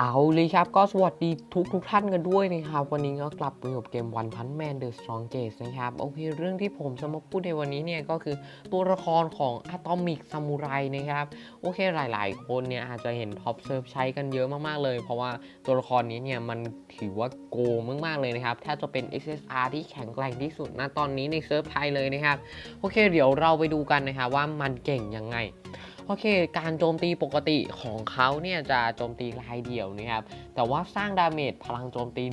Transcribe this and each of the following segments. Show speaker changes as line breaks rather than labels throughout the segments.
เอาเลยครับก็สวัสดีทุกทุกท่านกันด้วยนะครับ วันนี้ก็กลับมาอยู่กับเกม One Punch Man The Strongest นะครับ โอเค เรื่องที่ผมจะมาพูดในวันนี้เนี่ย ก็คือตัวละครของ Atomic Samurai นะครับ โอเคหลายๆ คนเนี่ย อาจจะเห็นท็อปเซิร์ฟใช้กันเยอะมากๆเลย เพราะว่าตัวละครนี้เนี่ย มันถือว่าโกงมากๆเลยนะครับแทบจะเป็น SSR ที่แข็งแกร่งที่สุดณตอนนี้ในเซิร์ฟไทยเลยนะครับโอเค เดี๋ยวเราไปดูกันนะครับว่ามันเก่งยังไง โอเค การโจมตีปกติของเขาเนี่ยจะโจมตีรายเดี่ยวนะครับ แต่ว่าสร้างดาเมจพลังโจมตี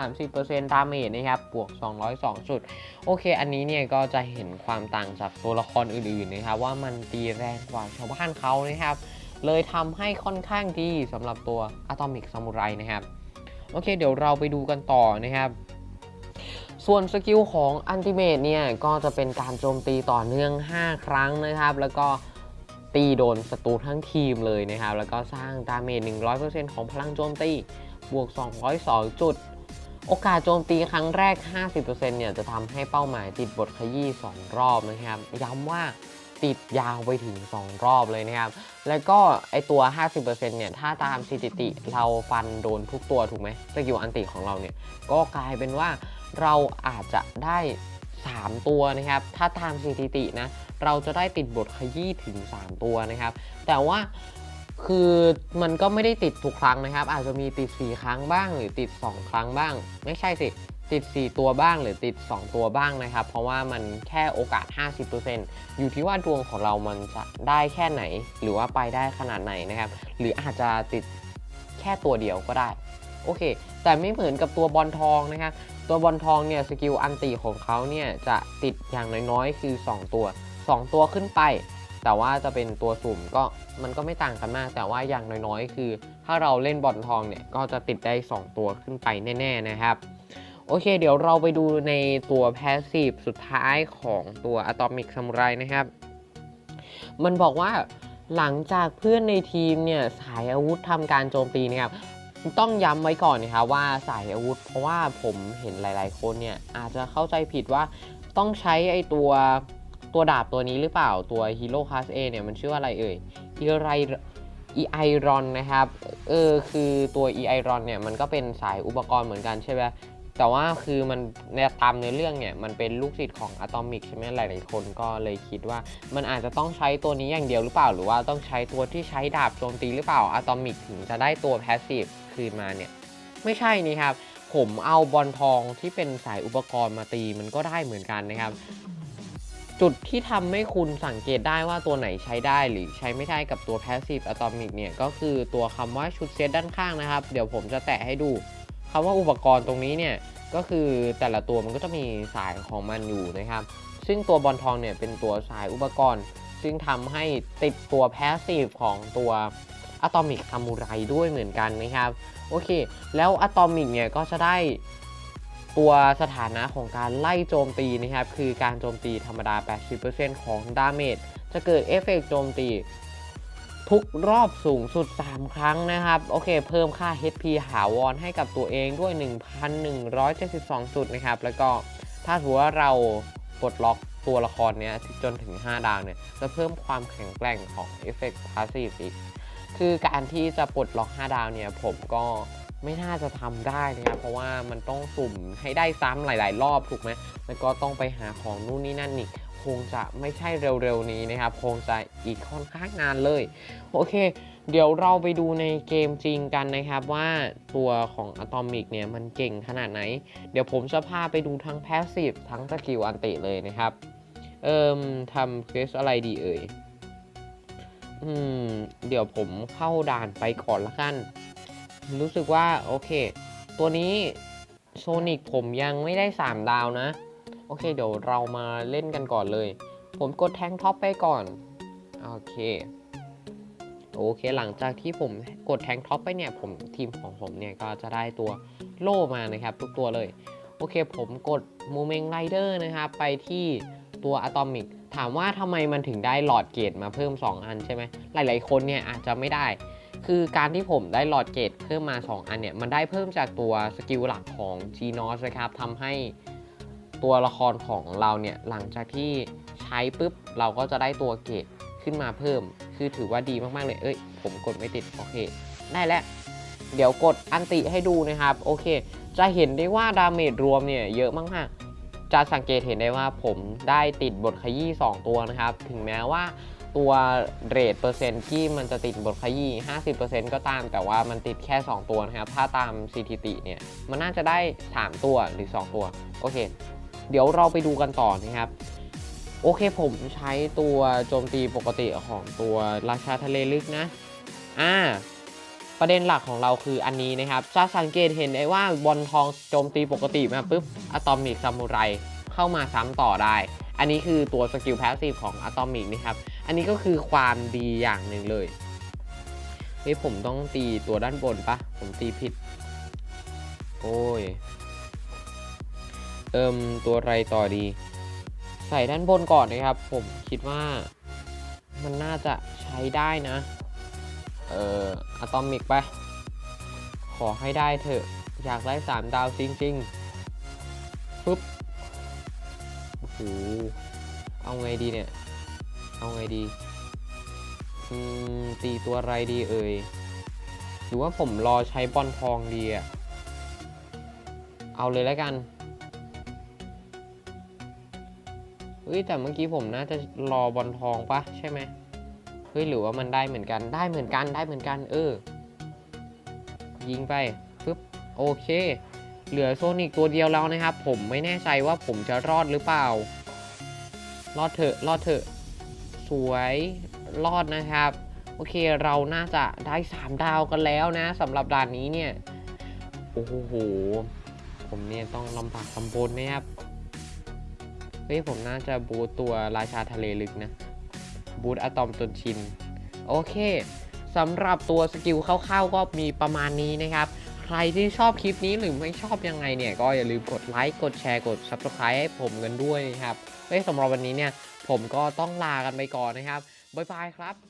130%ดาเมจนะครับ บวก 202จุด โอเค อันนี้เนี่ยก็จะเห็นความต่างจากตัวละครอื่นๆนะครับ ว่ามันตีแรงกว่าชาวบ้านเขานะครับ เลยทำให้ค่อนข้างดีสำหรับตัว Atomic Samurai นะครับ โอเค เดี๋ยวเราไปดูกันต่อนะครับส่วนสกิลของอันติเม e เนี่ยก็จะเป็นการโจมตีต่อเนื่อง 5 ครั้งนะครับ แล้วก็ ตีโดนศัตรูทั้งทีมเลยนะครับ แล้วก็สร้างดาเมจ 100%ของพลังโจมตี บวก 202 จุด โอกาสโจมตีครั้งแรก 50%เนี่ยจะทำให้เป้าหมายติดบทขยี้ 2 รอบนะครับ ย้ำว่าติดยาวไปถึง 2 รอบเลยนะครับ แล้วก็ไอตัว 50%เนี่ยถ้าตามสถิติเราฟันโดนทุกตัวถูกไหมสกิลอันติของเราเนี่ย ก็กลายเป็นว่าเราอาจจะได้ 3 ตัวนะครับ ถ้าตามสถิตินะ เราจะได้ติดบทขยี้ถึง 3 ตัวนะครับ แต่ว่าคือมันก็ไม่ได้ติดทุกครั้งนะครับ อาจจะมีติด 4 ครั้งบ้าง หรือติด 2 ครั้งบ้าง ไม่ใช่สิ ติด 4 ตัวบ้าง หรือติด 2 ตัวบ้างนะครับ เพราะว่ามันแค่โอกาส 50%อยู่ที่ว่าดวงของเรามันจะได้แค่ไหน หรือว่าไปได้ขนาดไหนนะครับ หรืออาจจะติดแค่ตัวเดียวก็ได้ โอเค แต่ไม่เหมือนกับตัวบอลทองนะครับ ตัวบอลทองเนี่ยสกิลอันติของเขาเนี่ยจะติดอย่างน้อยๆ คือ 2 ตัว 2 ตัวขึ้นไป แต่ว่าจะเป็นตัวสุ่มก็มันก็ไม่ต่างกันมาก แต่ว่าอย่างน้อยๆ คือ ถ้าเราเล่นบอลทองเนี่ยก็จะติดได้ 2 ตัวขึ้นไปแน่ๆนะครับ โอเค เดี๋ยวเราไปดูในตัวแพสซีฟสุดท้ายของตัว Atomic Samurai นะครับ มันบอกว่าหลังจากเพื่อนในทีมเนี่ยสายอาวุธทำการโจมตีนะครับ ต้องย้ำไว้ก่อนนะครับว่าสายอาวุธ เพราะว่าผมเห็นหลาย ๆ คนเนี่ยอาจจะเข้าใจผิดว่าต้องใช้ไอตัวตัวดาบตัวนี้หรือเปล่าตัวฮีโร่คลาส A เนี่ยมันชื่ออะไรเอ่ยอีไรอีไอรอนนะครับ เออคือตัวอีไอรอนเนี่ยมันก็เป็นสายอุปกรณ์เหมือนกันใช่ไหม แต่ว่าคือมันในตามในเรื่องเนี่ยมันเป็นลูกศิษย์ของอะตอมิกใช่ไหมหลาย ๆ คนก็เลยคิดว่า มันอาจจะต้องใช้ตัวนี้อย่างเดียวหรือเปล่า หรือว่าต้องใช้ตัวที่ใช้ดาบโจมตีหรือเปล่าอะตอมิกถึงจะได้ตัวแพสซีฟคืนมาเนี่ยไม่ใช่นี่ครับ ผมเอาบอลทองที่เป็นสายอุปกรณ์มาตีมันก็ได้เหมือนกันนะครับ จุดที่ทำให้คุณสังเกตได้ว่าตัวไหนใช้ได้หรือใช้ไม่ได้กับตัว Passive Atomic เนี่ยก็คือตัวคำว่าชุดเซตด้านข้างนะครับ เดี๋ยวผมจะแตะให้ดู คำว่าอุปกรณ์ตรงนี้เนี่ยก็คือแต่ละตัวมันก็จะมีสายของมันอยู่นะครับ ซึ่งตัวบอลทองเนี่ยเป็นตัวสายอุปกรณ์ ซึ่งทำให้ติดตัว Passive ของตัว Atomic Samurai ด้วยเหมือนกันนะครับ โอเค แล้วอะตอมิกเนี่ยก็จะได้ตัวสถานะของการไล่โจมตีนะครับ คือการโจมตีธรรมดา 80%ของดาเมจจะเกิดเอฟเฟกต์โจมตี ทุกรอบสูงสุด 3 ครั้งนะครับ โอเค เพิ่มค่า HP หาวรให้กับตัวเองด้วย 1,172 จุดนะครับ แล้วก็ถ้าถือว่าเราปลดล็อกตัวละครเนี้ยจนถึง 5 ดาวเนี่ยจะเพิ่มความแข็งแกร่งของเอฟเฟกต์พาสซีฟอีก คือการที่จะปลดล็อก 5 ดาวเนี่ยผมก็ไม่น่าจะทำได้นะครับ เพราะว่ามันต้องสุ่มให้ได้ซ้ำหลาย ๆ รอบถูกไหมแล้วก็ต้องไปหาของนู่นนี่นั่นอีก คงจะไม่ใช่เร็วๆนี้นะครับ คงจะอีกค่อนข้างนานเลย โอเค เดี๋ยวเราไปดูในเกมจริงกันนะครับว่าตัวของ Atomic เนี่ยมันเก่งขนาดไหน เดี๋ยวผมจะพาไปดูทั้ง Passive ทั้งสกิลอันติเลยนะครับ เอิ่มทำเควสอะไรดีเอ่ย อืม เดี๋ยวผมเข้าด่านไปก่อนละกัน รู้สึกว่าโอเค ตัวนี้โซนิกผมยังไม่ได้ 3 ดาวนะ โอเค เดี๋ยวเรามาเล่นกันก่อนเลย ผมกดแทงท็อปไปก่อน โอเค โอเค หลังจากที่ผมกดแทงท็อปไปเนี่ย ผมทีมของผมเนี่ยก็จะได้ตัวโล่มานะครับ ทุกตัวเลย โอเค ผมกดมูเมงไรเดอร์นะครับ ไปที่ตัวอะตอมิก ถามว่าทำไมมันถึงได้หลอดเกตมาเพิ่ม 2 อันใช่ไหม หลาย ๆ คนเนี่ยอาจจะไม่ได้ คือการที่ผมได้หลอดเกตเพิ่มมา 2 อันเนี่ย มันได้เพิ่มจากตัวสกิลหลักของ g n o s นะครับทำให้ ตัวละครของเราเนี่ยหลังจากที่ใช้ปุ๊บเราก็จะได้ตัวเกตขึ้นมาเพิ่ม คือถือว่าดีมากๆเลย เอ้ย ผมกดไม่ติด โอเค ได้แล้ว เดี๋ยวกดอันติให้ดูนะครับ โอเค จะเห็นได้ว่าดาเมจรวมเนี่ยเยอะมากๆ จะสังเกตเห็นได้ว่าผมได้ติดบทขยี้ 2 ตัวนะครับ ถึงแม้ว่าตัวเรทเปอร์เซ็นต์ที่มันจะติดบทขยี้ 50%ก็ตาม แต่ว่ามันติดแค่ 2 ตัวนะครับ ถ้าตามสถิติเนี่ย มันน่าจะได้ 3 ตัวหรือ 2 ตัว โอเค เดี๋ยวเราไปดูกันต่อนะครับ โอเคผมใช้ตัวโจมตีปกติของตัวราชาทะเลลึกนะ อ่า ประเด็นหลักของเราคืออันนี้นะครับจะสังเกตเห็นได้ว่าบอลทองโจมตีปกติมาปุ๊บอะตอมิกซามูไรเข้ามาซ้ำต่อได้ อันนี้คือตัวสกิลแพสซีฟของอะตอมิกนะครับ อันนี้ก็คือความดีอย่างหนึ่งเลยเฮ้ยผมต้องตีตัวด้านบนปะผมตีผิด โอ้ย เอิมตัวอะไรต่อดี ใส่ด้านบนก่อนนะครับ ผมคิดว่ามันน่าจะใช้ได้นะ เอ่ออะตอมิกไป ขอให้ได้เถอะ อยากได้ 3 ดาวจริงๆปึ๊บโอ้โหเอาไงดีเนี่ย เอาไงดีอืมตีตัวอะไรดีเอ่ยหรือว่าผมรอใช้บอลทองดีอะเอาเลยแล้วกัน เฮ้ยแต่เมื่อกี้ผมน่าจะรอบอลทองปะใช่ไหมเฮ้ยหรือว่ามันได้เหมือนกันได้เหมือนกันได้เหมือนกัน เออ ยิงไปปึ๊บโอเค เหลือโซนิกตัวเดียวแล้วนะครับ ผมไม่แน่ใจว่าผมจะรอดหรือเปล่า รอดเถอะรอดเถอะ สวยรอดนะครับ โอเคเราน่าจะได้ 3 ดาวกันแล้วนะสำหรับด่านนี้เนี่ย โอ้โหผมเนี่ยต้องลำบากลำบนนะครับ ฮ้ยผมน่าจะบูตตัวราชาทะเลลึกนะ บูตอะตอมจนชิน โอเคสำหรับตัวสกิลคร่าวๆก็มีประมาณนี้นะครับ ใครที่ชอบคลิปนี้หรือไม่ชอบยังไงเนี่ย ก็อย่าลืมกดไลค์ กดแชร์ กด Subscribe ให้ผมกันด้วยนะครับเฮ้ยสำหรับวันนี้เนี่ย ผมก็ต้องลากันไปก่อนนะครับ บ๊ายบายครับ